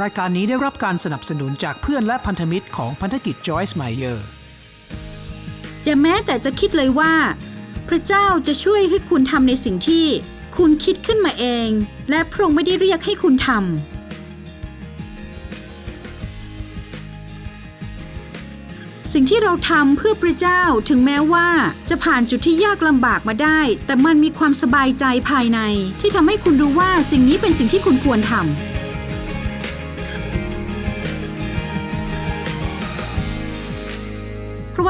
รายการนี้ได้รับการสนับสนุนจากเพื่อนและพันธมิตรของพันธกิจ Joyce Meyer อย่าแม้แต่จะคิดเลยว่า พระเจ้าจะช่วยให้คุณทำในสิ่งที่คุณคิดขึ้นมาเอง และพระองค์ไม่ได้เรียกให้คุณทำสิ่งที่เราทำเพื่อพระเจ้าถึงแม้ว่าจะผ่านจุดที่ยากลำบากมาได้ แต่มันมีความสบายใจภายในที่ทำให้คุณรู้ว่าสิ่งนี้เป็นสิ่งที่คุณควรทำ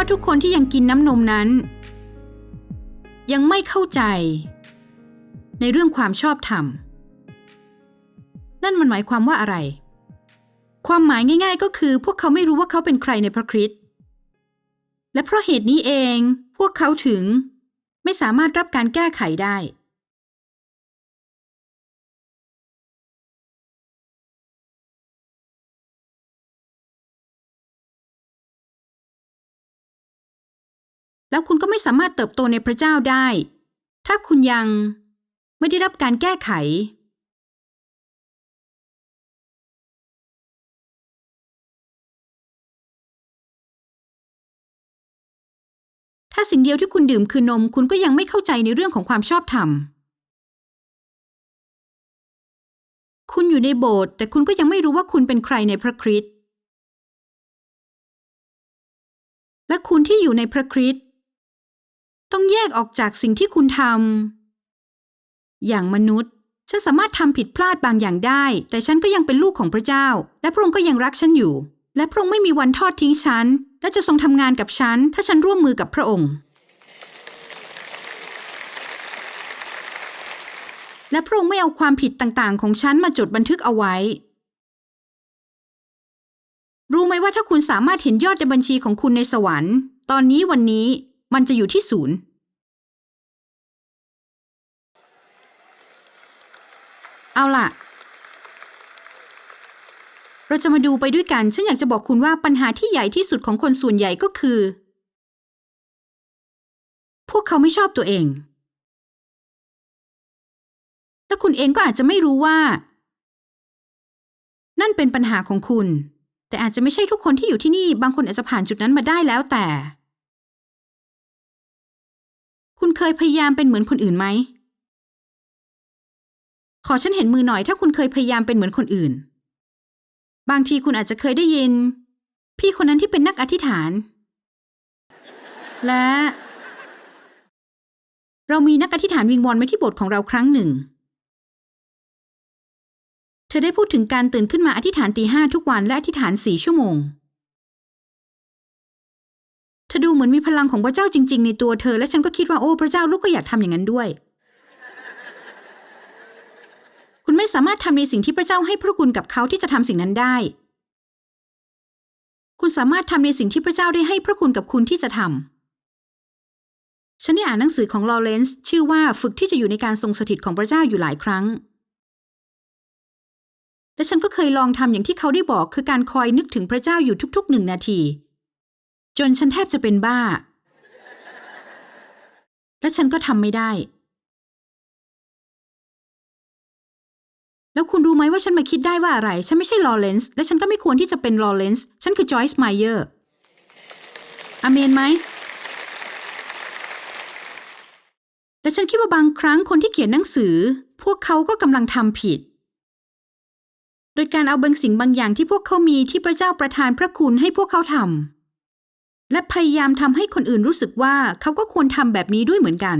ว่าทุกคนที่ยังกินน้ำนมนั้น ยังไม่เข้าใจ ในเรื่องความชอบธรรม นั่นมันหมายความว่าอะไร ความหมายง่าย ๆ ก็คือพวกเขาไม่รู้ว่าเขาเป็นใครในพระคริสต์และเพราะเหตุนี้เองพวกเขาถึงไม่สามารถรับการแก้ไขได้ แล้วคุณก็ไม่สามารถเติบโตในพระเจ้าได้ ถ้าคุณยังไม่ได้รับการแก้ไข ถ้าสิ่งเดียวที่คุณดื่มคือนม คุณก็ยังไม่เข้าใจในเรื่องของความชอบธรรม คุณอยู่ในโบสถ์แต่คุณก็ยังไม่รู้ว่าคุณเป็นใครในพระคริสต์และคุณที่อยู่ในพระคริสต์ ต้องแยกออกจากสิ่งที่คุณทำอย่างมนุษย์ ฉันสามารถทำผิดพลาดบางอย่างได้ แต่ฉันก็ยังเป็นลูกของพระเจ้า และพระองค์ก็ยังรักฉันอยู่ และพระองค์ไม่มีวันทอดทิ้งฉัน และจะทรงทำงานกับฉัน ถ้าฉันร่วมมือกับพระองค์ และพระองค์ไม่เอาความผิดต่างๆ ของฉันมาจดบันทึกเอาไว้ รู้ไหมว่าถ้าคุณสามารถเห็นยอดในบัญชีของคุณในสวรรค์ ตอนนี้วันนี้ มันจะอยู่ที่ศูนย์เอาล่ะ เราจะมาดูไปด้วยกัน ฉันอยากจะบอกคุณว่าปัญหาที่ใหญ่ที่สุดของคนส่วนใหญ่ก็คือ พวกเขาไม่ชอบตัวเอง และคุณเองก็อาจจะไม่รู้ว่า นั่นเป็นปัญหาของคุณ แต่อาจจะไม่ใช่ทุกคนที่อยู่ที่นี่ บางคนอาจจะผ่านจุดนั้นมาได้แล้วแต่ เคยพยายามเป็นเหมือนคนอื่นไหม ขอฉันเห็นมือหน่อยถ้าคุณเคยพยายามเป็นเหมือนคนอื่น บางทีคุณอาจจะเคยได้ยิน พี่คนนั้นที่เป็นนักอธิษฐาน และ เรามีนักอธิษฐานวิงวอนไว้ที่โบสถ์ของเราครั้งหนึ่ง เธอได้พูดถึงการตื่นขึ้นมาอธิษฐานตีห้าทุกวันและอธิษฐานสี่ชั่วโมง ดูเหมือนมีพลังของพระเจ้าจริง ๆ ในตัวเธอ และฉันก็คิดว่าโอ้พระเจ้าลูกก็อยากทำอย่างนั้นด้วย คุณไม่สามารถทำในสิ่งที่พระเจ้าให้พระคุณกับเขาที่จะทำสิ่งนั้นได้ คุณสามารถทำในสิ่งที่พระเจ้าได้ให้พระคุณกับคุณที่จะทำฉันได้อ่านหนังสือของลอเรนซ์ชื่อว่าฝึกที่จะอยู่ในการทรงสถิตของพระเจ้าอยู่หลายครั้ง และฉันก็เคยลองทำอย่างที่เขาได้บอกคือการคอยนึกถึงพระเจ้าอยู่ทุกๆหนึ่งนาที จนฉันแทบจะเป็นบ้า และฉันก็ทำไม่ได้ แล้วคุณรู้ไหมว่าฉันมาคิดได้ว่าอะไร ฉันไม่ใช่ลอเรนซ์และฉันก็ไม่ควรที่จะเป็นลอเรนซ์ฉันคือจอยส์ไมเยอร์อเมนไหมและฉันคิดว่าบางครั้งคนที่เขียนหนังสือ พวกเขาก็กำลังทำผิด โดยการเอาบางสิ่งบางอย่างที่พวกเขามีที่พระเจ้าประทานพระคุณให้พวกเขาทำ และพยายามทำให้คนอื่นรู้สึกว่าเขาก็ควรทำแบบนี้ด้วยเหมือนกัน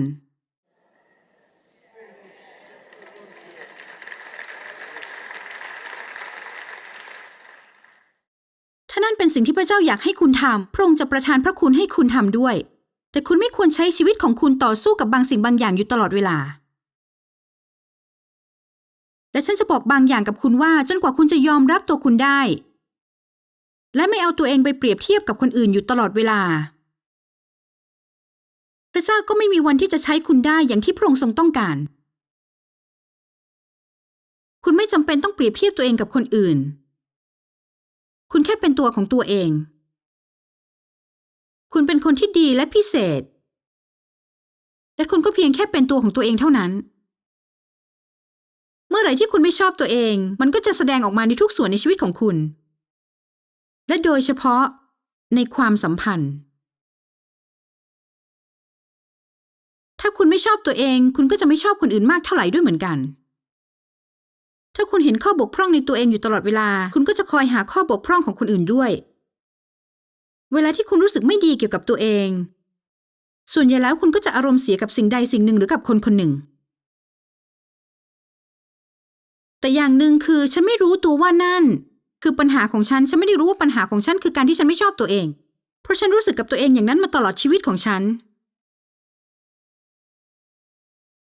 ถ้านั่นเป็นสิ่งที่พระเจ้าอยากให้คุณทำพระองค์จะประทานพระคุณให้คุณทำด้วย แต่คุณไม่ควรใช้ชีวิตของคุณต่อสู้กับบางสิ่งบางอย่างอยู่ตลอดเวลา และฉันจะบอกบางอย่างกับคุณว่าจนกว่าคุณจะยอมรับตัวคุณได้ และไม่เอาตัวเองไปเปรียบเทียบกับคนอื่นอยู่ตลอดเวลา พระเจ้าก็ไม่มีวันที่จะใช้คุณได้อย่างที่พระองค์ทรงต้องการ คุณไม่จำเป็นต้องเปรียบเทียบตัวเองกับคนอื่น คุณแค่เป็นตัวของตัวเอง คุณเป็นคนที่ดีและพิเศษ และคุณก็เพียงแค่เป็นตัวของตัวเองเท่านั้น เมื่อไหร่ที่คุณไม่ชอบตัวเอง มันก็จะแสดงออกมาในทุกส่วนในชีวิตของคุณ และโดยเฉพาะในความสัมพันธ์ ถ้าคุณไม่ชอบตัวเอง คุณก็จะไม่ชอบคนอื่นมากเท่าไหร่ด้วยเหมือนกัน ถ้าคุณเห็นข้อบกพร่องในตัวเองอยู่ตลอดเวลา คุณก็จะคอยหาข้อบกพร่องของคนอื่นด้วย เวลาที่คุณรู้สึกไม่ดีเกี่ยวกับตัวเอง ส่วนใหญ่แล้วคุณก็จะอารมณ์เสียกับสิ่งใดสิ่งหนึ่งหรือกับคนคนหนึ่งแต่อย่างหนึ่งคือฉันไม่รู้ตัวว่านั่น คือปัญหาของฉัน ฉันไม่ได้รู้ว่าปัญหาของฉันคือการที่ฉันไม่ชอบตัวเอง เพราะฉันรู้สึกกับตัวเองอย่างนั้นมาตลอดชีวิตของฉัน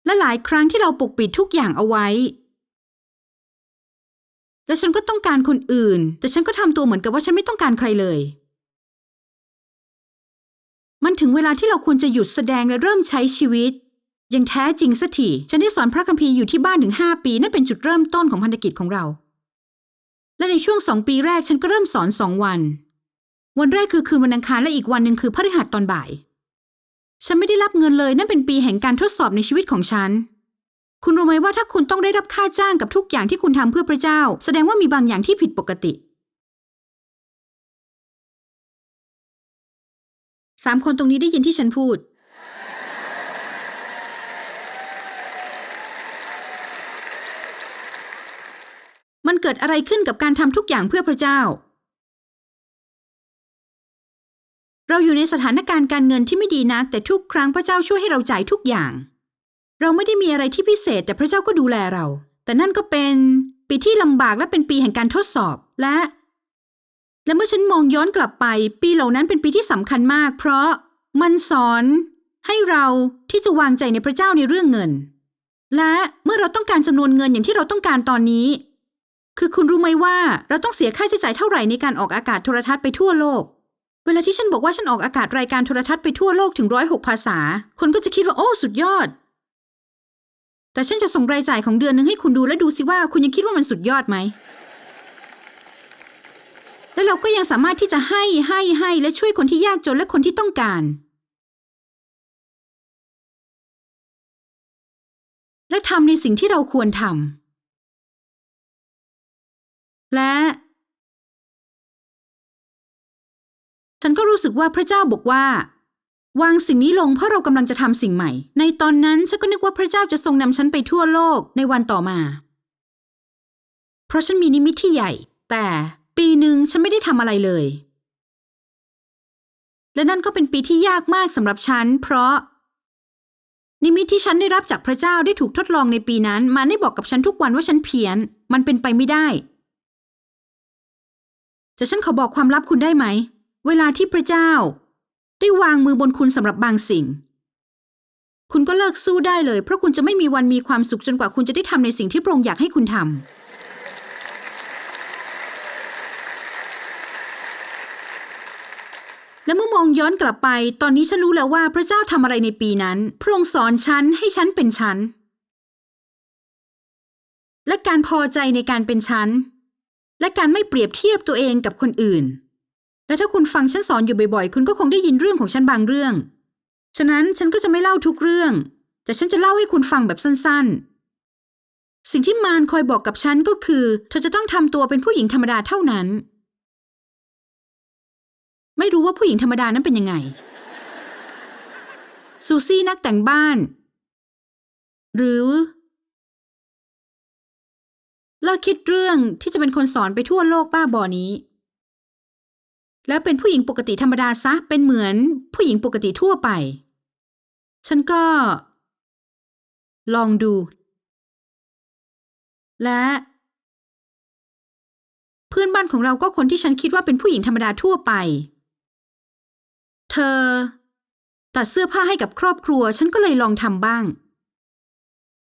และหลายครั้งที่เราปกปิดทุกอย่างเอาไว้ และฉันก็ต้องการคนอื่น แต่ฉันก็ทำตัวเหมือนกับว่าฉันไม่ต้องการใครเลย มันถึงเวลาที่เราควรจะหยุดแสดงและเริ่มใช้ชีวิตอย่างแท้จริงสักทีฉันได้สอนพระคัมภีร์อยู่ที่บ้านถึง 5 ปี นั่นเป็นจุดเริ่มต้นของพันธกิจของเรา และในช่วงสองปีแรกฉันก็เริ่มสอนสองวัน วันแรกคือคืนวันอังคารและอีกวันหนึ่งคือพฤหัสตอนบ่าย ฉันไม่ได้รับเงินเลยนั่นเป็นปีแห่งการทดสอบในชีวิตของฉัน คุณรู้ไหมว่าถ้าคุณต้องได้รับค่าจ้างกับทุกอย่างที่คุณทำเพื่อพระเจ้า แสดงว่ามีบางอย่างที่ผิดปกติสามคนตรงนี้ได้ยินที่ฉันพูด เกิดอะไรขึ้นกับการทำทุกอย่างเพื่อพระเจ้า เราอยู่ในสถานการณ์การเงินที่ไม่ดีนัก แต่ทุกครั้งพระเจ้าช่วยให้เราจ่ายทุกอย่าง เราไม่ได้มีอะไรที่พิเศษ แต่พระเจ้าก็ดูแลเรา แต่นั่นก็เป็นปีที่ลำบากและเป็นปีแห่งการทดสอบและ และเมื่อฉันมองย้อนกลับไป ปีเหล่านั้นเป็นปีที่สำคัญมาก เพราะมันสอนให้เราที่จะวางใจในพระเจ้าในเรื่องเงิน และเมื่อเราต้องการจำนวนเงินอย่างที่เราต้องการตอนนี้ คือคุณรู้ไหมว่าเราต้องเสียค่าใช้จ่ายเท่าไหร่ในการออกอากาศโทรทัศน์ไปทั่วโลก เวลาที่ฉันบอกว่าฉันออกอากาศรายการโทรทัศน์ไปทั่วโลกถึงร้อยหกภาษา คนก็จะคิดว่าโอ้สุดยอด แต่ฉันจะส่งรายจ่ายของเดือนหนึ่งให้คุณดูและดูสิว่าคุณยังคิดว่ามันสุดยอดไหม และเราก็ยังสามารถที่จะให้ให้ให้และช่วยคนที่ยากจนและคนที่ต้องการและทำในสิ่งที่เราควรทำ และ ฉันก็รู้สึกว่าพระเจ้าบอกว่า วางสิ่งนี้ลงเพราะเรากำลังจะทำสิ่งใหม่ ในตอนนั้นฉันก็นึกว่าพระเจ้าจะทรงนำฉันไปทั่วโลกในวันต่อมา เพราะฉันมีนิมิตที่ใหญ่ แต่ปีหนึ่งฉันไม่ได้ทำอะไรเลย และนั่นก็เป็นปีที่ยากมากสำหรับฉัน เพราะนิมิตที่ฉันได้รับจากพระเจ้าได้ถูกทดลองในปีนั้น มันได้บอกกับฉันทุกวันว่าฉันเพี้ยน มันเป็นไปไม่ได้ จะฉันขอบอกความลับคุณได้ไหม เวลาที่พระเจ้า ได้วางมือบนคุณสำหรับบางสิ่ง คุณก็เลิกสู้ได้เลย เพราะคุณจะไม่มีวันมีความสุขจนกว่าคุณจะได้ทำในสิ่งที่พระองค์อยากให้คุณทำและเมื่อมองย้อนกลับไป ตอนนี้ฉันรู้แล้วว่าพระเจ้าทำอะไรในปีนั้น พระองค์สอนฉันให้ฉันเป็นฉันและการพอใจในการเป็นฉัน และการไม่เปรียบเทียบตัวเองกับคนอื่น และถ้าคุณฟังฉันสอนอยู่บ่อยๆ คุณก็คงได้ยินเรื่องของฉันบางเรื่อง ฉะนั้นฉันก็จะไม่เล่าทุกเรื่อง แต่ฉันจะเล่าให้คุณฟังแบบสั้นๆ สิ่งที่มารคอยบอกกับฉันก็คือ เธอจะต้องทำตัวเป็นผู้หญิงธรรมดาเท่านั้น ไม่รู้ว่าผู้หญิงธรรมดานั้นเป็นยังไง ซูซี่นักแต่งบ้าน หรือ เลิกคิดเรื่องที่จะเป็นคนสอนไปทั่วโลกบ้าบอนี้ แล้วเป็นผู้หญิงปกติธรรมดาซะเป็นเหมือนผู้หญิงปกติทั่วไป ฉันก็ ลองดู และ เพื่อนบ้านของเราก็คนที่ฉันคิดว่าเป็นผู้หญิงธรรมดาทั่วไป เธอ ตัดเสื้อผ้าให้กับครอบครัว ฉันก็เลยลองทำบ้าง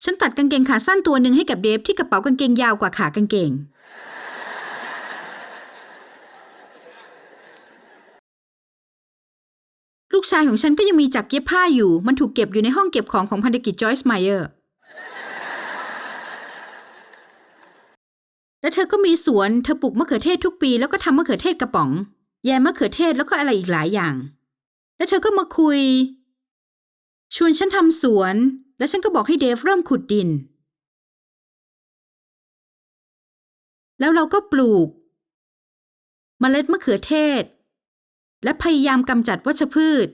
ฉันตัดกางเกงขาสั้นตัวหนึ่งให้กับเดฟที่กระเป๋ากางเกงยาวกว่าขากางเกง ลูกชายของฉันก็ยังมีจักรเย็บผ้าอยู่ มันถูกเก็บอยู่ในห้องเก็บของของพันธกิจจอยส์ไมเออร์ และเธอก็มีสวน เธอปลูกมะเขือเทศทุกปีแล้วก็ทำมะเขือเทศกระป๋อง แยมมะเขือเทศแล้วก็อะไรอีกหลายอย่าง แล้วเธอก็มาคุย ชวนฉันทำสวน และฉันก็บอกให้เดฟเริ่มขุดดิน แล้วเราก็ปลูกเมล็ดมะเขือเทศ และพยายามกำจัดวัชพืช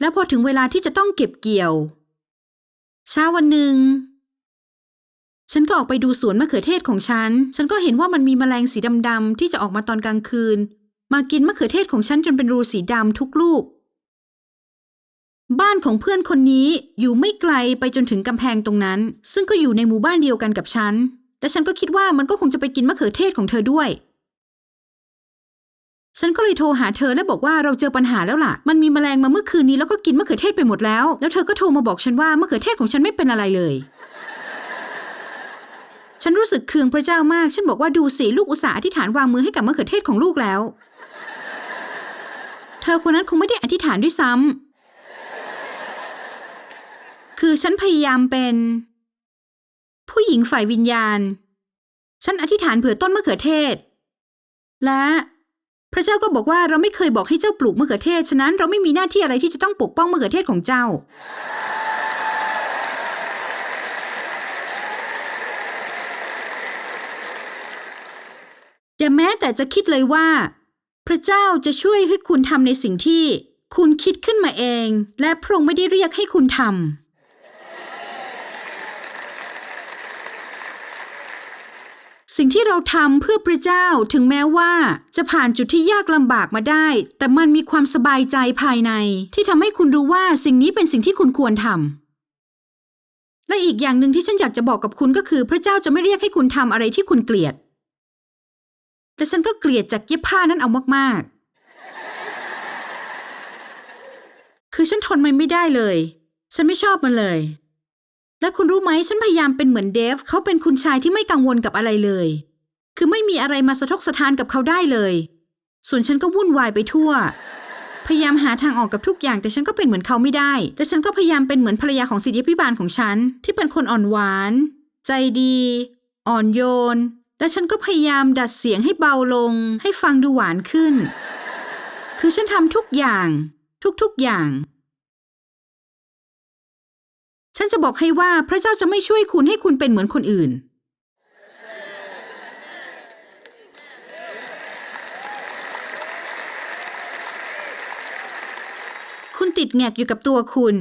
แล้วพอถึงเวลาที่จะต้องเก็บเกี่ยว เช้าวันหนึ่ง ฉันก็ออกไปดูสวนมะเขือเทศของฉัน ฉันก็เห็นว่ามันมีแมลงสีดำๆที่จะออกมาตอนกลางคืน มากินมะเขือเทศของฉันจนเป็นรูสีดำทุกลูก บ้านของเพื่อนคนนี้อยู่ไม่ไกลไปจนถึงกำแพงตรงนั้น ซึ่งก็อยู่ในหมู่บ้านเดียวกันกับฉัน และฉันก็คิดว่ามันก็คงจะไปกินมะเขือเทศของเธอด้วย ฉันก็เลยโทรหาเธอและบอกว่าเราเจอปัญหาแล้วล่ะ มันมีแมลงมาเมื่อคืนนี้แล้วก็กินมะเขือเทศไปหมดแล้ว แล้วเธอก็โทรมาบอกฉันว่ามะเขือเทศของฉันไม่เป็นอะไรเลย ฉันรู้สึกเคืองพระเจ้ามาก ฉันบอกว่าดูสิลูกอุตส่าห์อธิษฐานวางมือให้กับมะเขือเทศของลูกแล้ว เธอคนนั้นคงไม่ได้อธิษฐานด้วยซ้ำ คือฉันพยายามเป็น ผู้หญิงฝ่ายวิญญาณ ฉันอธิษฐานเผื่อต้นมะเขือเทศ และ พระเจ้าก็บอกว่าเราไม่เคยบอกให้เจ้าปลูกมะเขือเทศ ฉะนั้นเราไม่มีหน้าที่อะไรที่จะต้องปกป้องมะเขือเทศของเจ้า อย่าแม้แต่จะคิดเลยว่า พระเจ้าจะช่วยให้คุณทำในสิ่งที่คุณคิดขึ้นมาเอง และพระองค์ไม่ได้เรียกให้คุณทำ สิ่งที่เราทำเพื่อพระเจ้าถึงแม้ว่า จะผ่านจุดที่ยากลำบากมาได้ แต่มันมีความสบายใจภายใน ที่ทำให้คุณรู้ว่าสิ่งนี้เป็นสิ่งที่คุณควรทำและอีกอย่างหนึ่งที่ฉันอยากจะบอกกับคุณก็คือ พระเจ้าจะไม่เรียกให้คุณทำอะไรที่คุณเกลียดแต่ฉันก็เกลียดจากเย็บผ้านั้นเอามากๆ คือฉันทนมันไม่ได้เลย ฉันไม่ชอบมันเลย และคุณรู้ไหมฉันพยายามเป็นเหมือนเดฟเขาเป็นคุณชายที่ไม่กังวลกับอะไรเลย คือไม่มีอะไรมาสะทกสะทานกับเขาได้เลย ส่วนฉันก็วุ่นวายไปทั่ว พยายามหาทางออกกับทุกอย่าง แต่ฉันก็เป็นเหมือนเขาไม่ได้ และฉันก็พยายามเป็นเหมือนภรรยาของสิทธิพิบาลของฉัน ที่เป็นคนอ่อนหวาน ใจดี อ่อนโยน และฉันก็พยายามดัดเสียงให้เบาลง ให้ฟังดูหวานขึ้น คือฉันทำทุกอย่าง ทุกๆอย่าง ฉันจะบอกให้ว่าพระเจ้าจะไม่ช่วยคุณให้คุณเป็นเหมือนคนอื่น คุณติดแงกอยู่กับตัวคุณ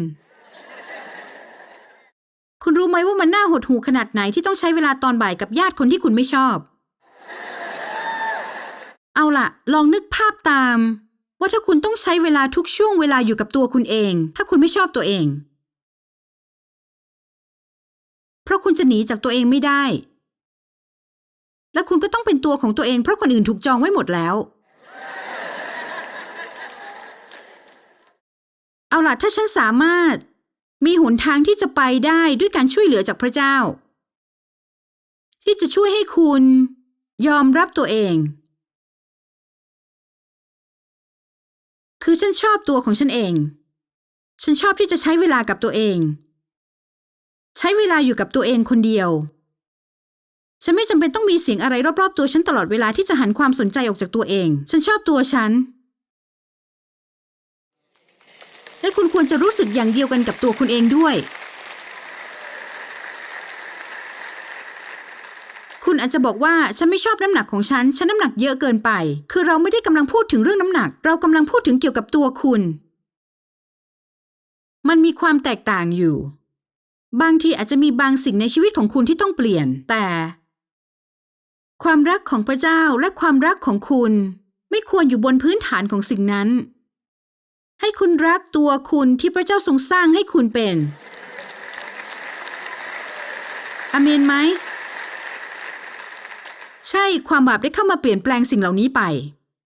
คุณรู้ไหมว่ามันน่าหดหูขนาดไหนที่ต้องใช้เวลาตอนบ่ายกับญาติคนที่คุณไม่ชอบ เอาล่ะ ลองนึกภาพตาม ว่าถ้าคุณต้องใช้เวลาทุกช่วงเวลาอยู่กับตัวคุณเอง ถ้าคุณไม่ชอบตัวเอง เพราะคุณจะหนีจากตัวเองไม่ได้ และคุณก็ต้องเป็นตัวของตัวเอง เพราะคนอื่นถูกจองไว้หมดแล้ว เอาล่ะถ้าฉันสามารถ มีหนทางที่จะไปได้ด้วยการช่วยเหลือจากพระเจ้า ที่จะช่วยให้คุณยอมรับตัวเอง คือฉันชอบตัวของฉันเอง ฉันชอบที่จะใช้เวลากับตัวเอง ใช้เวลาอยู่กับตัวเองคนเดียว ฉันไม่จำเป็นต้องมีเสียงอะไรรอบๆ ตัวฉันตลอดเวลาที่จะหันความสนใจออกจากตัวเอง ฉันชอบตัวฉัน และคุณควรจะรู้สึกอย่างเดียวกันกับตัวคุณเองด้วย คุณอาจจะบอกว่าฉันไม่ชอบน้ำหนักของฉัน ฉันน้ำหนักเยอะเกินไป คือเราไม่ได้กำลังพูดถึงเรื่องน้ำหนัก เรากำลังพูดถึงเกี่ยวกับตัวคุณ มันมีความแตกต่างอยู่ บางทีอาจจะมีบางสิ่งในชีวิตของคุณที่ต้องเปลี่ยน แต่ ความรักของพระเจ้าและความรักของคุณ ไม่ควรอยู่บนพื้นฐานของสิ่งนั้น ให้คุณรักตัวคุณที่พระเจ้าทรงสร้างให้คุณเป็นอเมนไหมใช่ความบาปได้เข้ามาเปลี่ยนแปลงสิ่งเหล่านี้ไป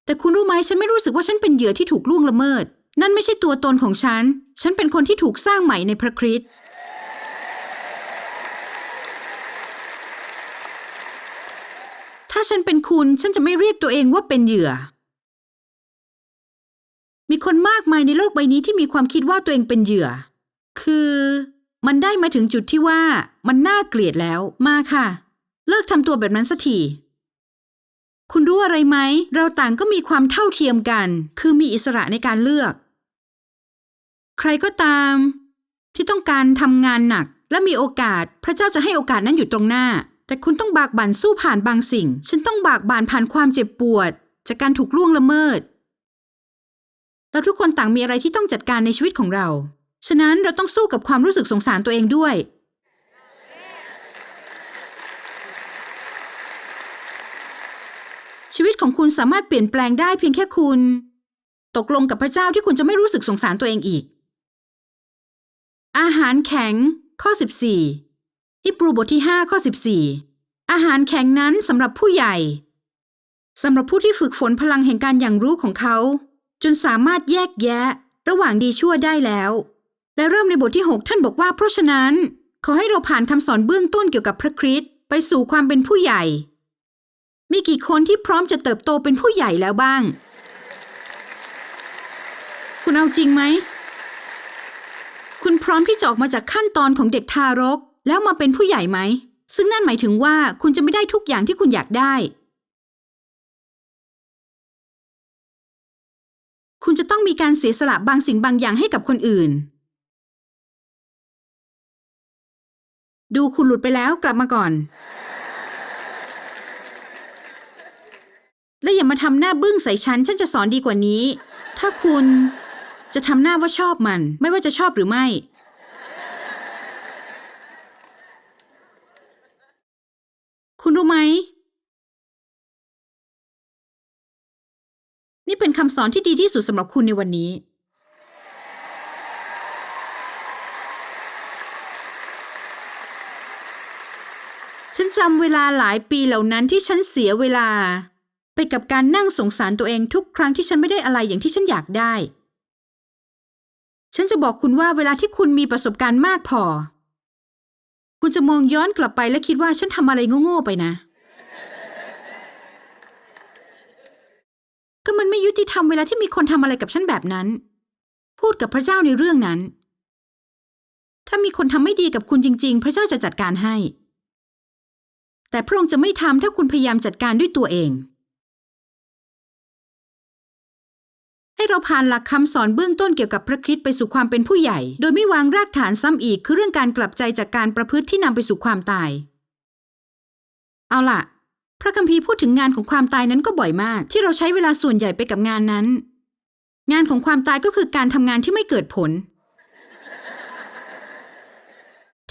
แต่คุณรู้ไหมฉันไม่รู้สึกว่าฉันเป็นเหยื่อที่ถูกล่วงละเมิด นั่นไม่ใช่ตัวตนของฉัน ฉันเป็นคนที่ถูกสร้างใหม่ในพระคริสต์ ถ้าฉันเป็นคุณฉันจะไม่เรียกตัวเองว่าเป็นเหยื่อ มีคนมากมายในโลกใบนี้ที่มีความคิดว่าตัวเองเป็นเหยื่อ คือมันได้มาถึงจุดที่ว่ามันน่าเกลียดแล้วมาค่ะ เลิกทำตัวแบบนั้นสักทีคุณรู้อะไรไหม เราต่างก็มีความเท่าเทียมกัน คือมีอิสระในการเลือก ใครก็ตาม ที่ต้องการทำงานหนัก และมีโอกาส พระเจ้าจะให้โอกาสนั้นอยู่ตรงหน้า แต่คุณต้องบากบั่นสู้ผ่านบางสิ่ง ฉันต้องบากบั่นผ่านความเจ็บปวด จากการถูกล่วงละเมิด เราทุกคนต่างมีอะไรที่ต้องจัดการในชีวิตของเรา ฉะนั้นเราต้องสู้กับความรู้สึกสงสารตัวเองด้วย ชีวิตของคุณสามารถเปลี่ยนแปลงได้เพียงแค่คุณ ตกลงกับพระเจ้าที่คุณจะไม่รู้สึกสงสารตัวเองอีก อาหารแข็ง ข้อ 14 ฮิบรูบทที่5ข้อ14 อาหารแข็งนั้นสำหรับผู้ใหญ่สำหรับผู้ที่ฝึกฝนพลังแห่งการอย่างรู้ของเขา จนสามารถแยกแยะ ระหว่างดีชั่วได้แล้ว และเริ่มในบทที่ 6 ท่านบอกว่าเพราะฉะนั้น ขอให้เราผ่านคำสอนเบื้องต้นเกี่ยวกับพระคริสต์ไปสู่ความเป็นผู้ใหญ่ มีกี่คนที่พร้อมจะเติบโตเป็นผู้ใหญ่แล้วบ้าง คุณเอาจริงไหม คุณพร้อมที่จะออกมาจากขั้นตอนของเด็กทารก แล้วมาเป็นผู้ใหญ่ไหม ซึ่งนั่นหมายถึงว่าคุณจะไม่ได้ทุกอย่างที่คุณอยากได้ คุณจะต้องมีการเสียสละบางสิ่งบางอย่างให้กับคนอื่น ดูคุณหลุดไปแล้วกลับมาก่อน และอย่ามาทำหน้าบึ้งใส่ฉัน ฉันจะสอนดีกว่านี้ ถ้าคุณจะทำหน้าว่าชอบมัน ไม่ว่าจะชอบหรือไม่ คุณรู้ไหม นี่ เป็นคำสอนที่ดีที่สุดสำหรับคุณในวันนี้ ฉันจำเวลาหลายปีเหล่านั้นที่ฉันเสียเวลา ไปกับการนั่งสงสารตัวเองทุกครั้งที่ฉันไม่ได้อะไรอย่างที่ฉันอยากได้ ฉันจะบอกคุณว่าเวลาที่คุณมีประสบการณ์มากพอ คุณจะมองย้อนกลับไปและคิดว่าฉันทำอะไรโง่ๆไปนะ ก็มันไม่ ยุติธรรมเวลาที่มีคนทำอะไรกับฉันแบบนั้น พูดกับพระเจ้าในเรื่องนั้น ถ้ามีคนทำไม่ดีกับคุณจริง ๆ พระเจ้าจะจัดการให้ แต่พระองค์จะไม่ทำถ้าคุณพยายามจัดการด้วยตัวเอง ให้เราผ่านหลักคำสอนเบื้องต้นเกี่ยวกับพระคริสต์ไปสู่ความเป็นผู้ใหญ่ โดยไม่วางรากฐานซ้ำอีกคือเรื่องการกลับใจจากการประพฤติที่นำไปสู่ความตาย เอาล่ะ พระคัมภีร์พูดถึงงานของความตายนั้นก็บ่อยมาก ที่เราใช้เวลาส่วนใหญ่ไปกับงานนั้น งานของความตายก็คือการทำงานที่ไม่เกิดผล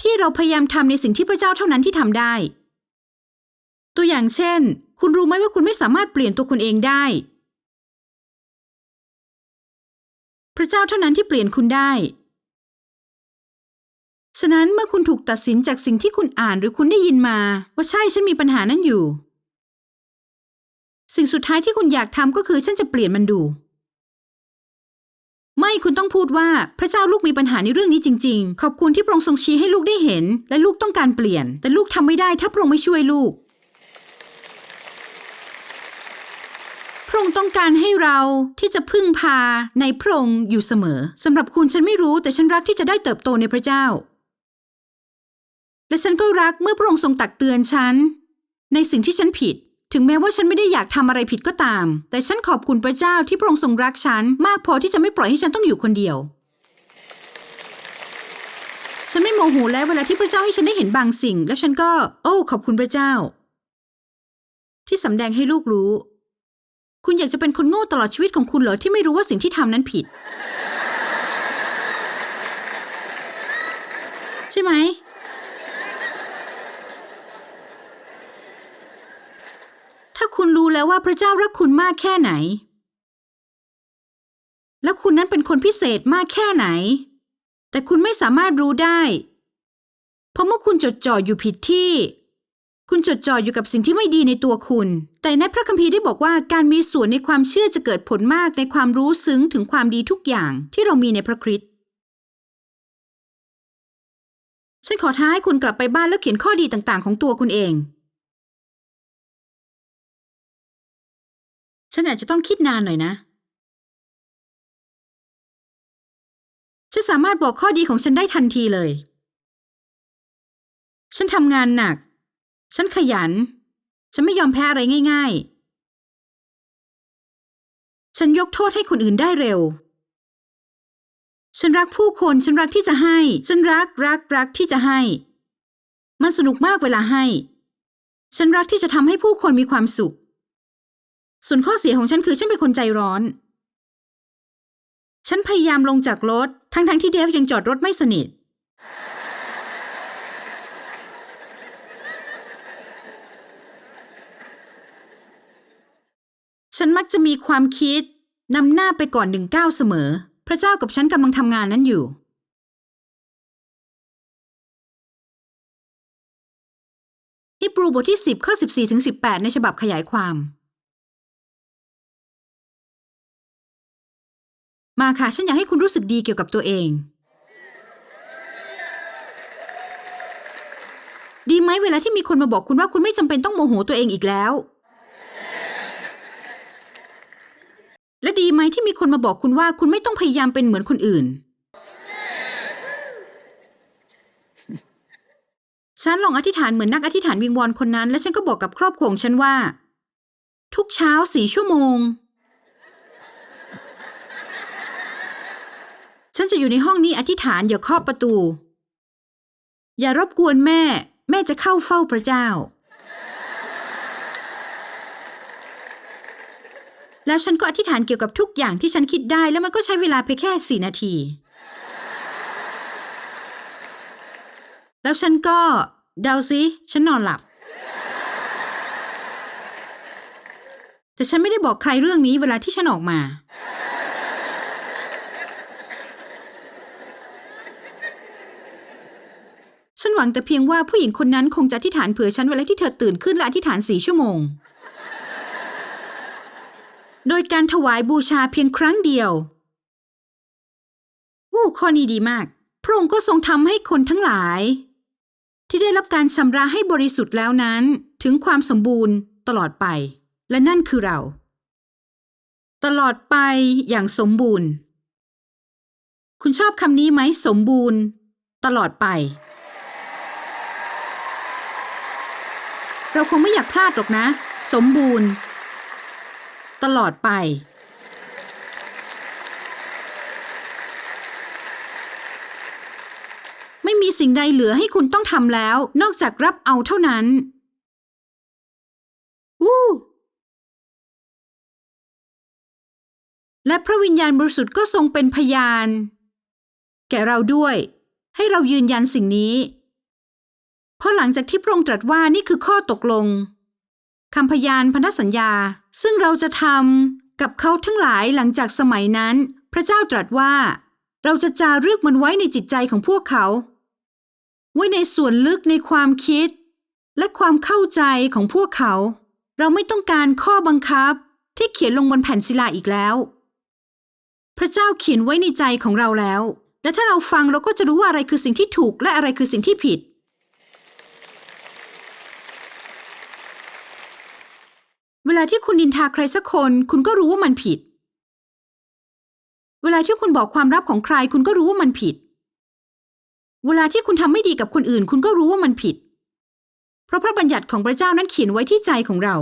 ที่เราพยายามทำในสิ่งที่พระเจ้าเท่านั้นที่ทำได้ ตัวอย่างเช่น คุณรู้ไหมว่าคุณไม่สามารถเปลี่ยนตัวคุณเองได้ พระเจ้าเท่านั้นที่เปลี่ยนคุณได้ฉะนั้นเมื่อคุณถูกตัดสินจากสิ่งที่คุณอ่านหรือคุณได้ยินมา ว่าใช่ฉันมีปัญหานั้นอยู่ สิ่งสุดท้ายที่คุณอยากทำก็คือฉันจะเปลี่ยนมันดู ไม่คุณต้องพูดว่าพระเจ้าลูกมีปัญหาในเรื่องนี้จริง ๆ ขอบคุณที่พระองค์ทรงชี้ให้ลูกได้เห็น และลูกต้องการเปลี่ยน แต่ลูกทำไม่ได้ถ้าพระองค์ไม่ช่วยลูกพระองค์ต้องการให้เราที่จะพึ่งพาในพระองค์อยู่เสมอสำหรับคุณฉันไม่รู้แต่ฉันรักที่จะได้เติบโตในพระเจ้า และฉันก็รักเมื่อพระองค์ทรงตักเตือนฉันในสิ่งที่ฉันผิด ถึงแม้ว่าฉันไม่ได้อยากทำอะไรผิดก็ตาม แต่ฉันขอบคุณพระเจ้าที่พระองค์ทรงรักฉัน มากพอที่จะไม่ปล่อยให้ฉันต้องอยู่คนเดียว ฉันไม่โมโหแล้วเวลาที่พระเจ้าให้ฉันได้เห็นบางสิ่ง แล้วฉันก็ โอ้ขอบคุณพระเจ้า ที่สำแดงให้ลูกรู้ คุณอยากจะเป็นคนโง่ตลอดชีวิตของคุณเหรอที่ไม่รู้ว่าสิ่งที่ทำนั้นผิด ใช่ไหม ถ้าคุณรู้ แล้วว่าพระเจ้ารักคุณมากแค่ไหน แล้วคุณนั้นเป็นคนพิเศษมากแค่ไหน แต่คุณไม่สามารถรู้ได้ เพราะเมื่อคุณจดจ่ออยู่ผิดที่ คุณจดจ่ออยู่กับสิ่งที่ไม่ดีในตัวคุณ แต่ในพระคัมภีร์ได้บอกว่าการมีส่วนในความเชื่อจะเกิดผลมากในความรู้ซึ้งถึงความดีทุกอย่างที่เรามีในพระคริสต์ฉันขอท้าให้คุณกลับไปบ้านแล้วเขียนข้อดีต่างๆ ของตัวคุณเอง ฉันอาจจะต้องคิดนานหน่อยนะ ฉันสามารถบอกข้อดีของฉันได้ทันทีเลย ฉันทำงานหนัก ฉันขยัน ฉันไม่ยอมแพ้อะไรง่าย ๆ ฉันยกโทษให้คนอื่นได้เร็ว ฉันรักผู้คน ฉันรักที่จะให้ ฉันรักรักรักที่จะให้ มันสนุกมากเวลาให้ ฉันรักที่จะทำให้ผู้คนมีความสุข ส่วนข้อเสียของฉันคือฉันเป็นคนใจร้อน ฉันพยายามลงจากรถ ทั้งๆที่เดฟยังจอดรถไม่สนิท ฉันมักจะมีความคิดนำหน้าไปก่อนหนึ่งก้าวเสมอ พระเจ้ากับฉันกำลังทำงานนั้นอยู่ฮีบรูบทที่ 10 ข้อ 14ถึง18 ในฉบับขยายความ มาค่ะ ฉันอยากให้คุณรู้สึกดีเกี่ยวกับตัวเอง ดีไหมเวลาที่มีคนมาบอกคุณว่าคุณไม่จำเป็นต้องโมโหตัวเองอีกแล้ว และดีไหมที่มีคนมาบอกคุณว่าคุณไม่ต้องพยายามเป็นเหมือนคนอื่น ฉันลองอธิษฐานเหมือนนักอธิษฐานวิงวอนคนนั้น และฉันก็บอกกับครอบครัวของฉันว่า ทุกเช้าสี่ชั่วโมง ฉันจะอยู่ในห้องนี้อธิษฐานอย่าเคาะประตู อย่ารบกวนแม่ แม่จะเข้าเฝ้าพระเจ้า แล้วฉันก็อธิษฐานเกี่ยวกับทุกอย่างที่ฉันคิดได้ แล้วมันก็ใช้เวลาเพียงแค่สี่นาที แล้วฉันก็เดาซิฉันนอนหลับ แต่ฉันไม่ได้บอกใครเรื่องนี้เวลาที่ฉันออกมา ฉัน หวังแต่เพียงว่าผู้หญิงคนนั้นคงจะอธิษฐานเผื่อฉันเวลาที่เธอตื่นขึ้นและอธิษฐานสี่ชั่วโมง โดยการถวายบูชาเพียงครั้งเดียวอู้ข้อนี้ดีมาก พระองค์ก็ทรงทำให้คนทั้งหลาย ที่ได้รับการชำระให้บริสุทธิ์แล้วนั้น ถึงความสมบูรณ์ตลอดไป และนั่นคือเรา ตลอดไปอย่างสมบูรณ์ คุณชอบคำนี้ไหมสมบูรณ์ ตลอดไป เราคงไม่อยากพลาดหรอกนะ สมบูรณ์ ตลอดไป ไม่มีสิ่งใดเหลือให้คุณต้องทำแล้ว นอกจากรับเอาเท่านั้นวู้และพระวิญญาณบริสุทธิ์ก็ทรงเป็นพยาน แก่เราด้วย ให้เรายืนยันสิ่งนี้ เพราะหลังจากที่พระองค์ตรัสว่านี่คือข้อตกลงคำพยานพันธสัญญา ซึ่งเราจะทำกับเขาทั้งหลายหลังจากสมัยนั้น พระเจ้าตรัสว่า เราจะจารึกมันไว้ในจิตใจของพวกเขา ไว้ในส่วนลึกในความคิด และความเข้าใจของพวกเขา เราไม่ต้องการข้อบังคับที่เขียนลงบนแผ่นศิลาอีกแล้ว พระเจ้าเขียนไว้ในใจของเราแล้ว และถ้าเราฟังเราก็จะรู้ว่าอะไรคือสิ่งที่ถูกและอะไรคือสิ่งที่ผิด เวลาที่คุณนินทาใครสักคน คุณก็รู้ว่ามันผิด เวลาที่คุณบอกความลับของใคร คุณก็รู้ว่ามันผิด เวลาที่คุณทำไม่ดีกับคนอื่น คุณก็รู้ว่ามันผิด เพราะพระบัญญัติของพระเจ้านั้นเขียนไว้ที่ใจของเรา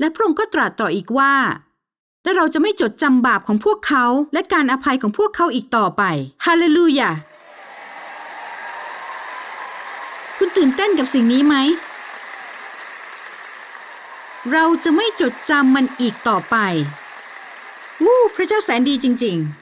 และพระองค์ก็ตรัสต่ออีกว่า และเราจะไม่จดจำบาปของพวกเขา และการอภัยของพวกเขาอีกต่อไป ฮาเลลูยา คุณตื่นเต้นกับสิ่งนี้ไหม เราจะไม่จดจำมันอีกต่อไป วู้พระเจ้าแสนดีจริง ๆ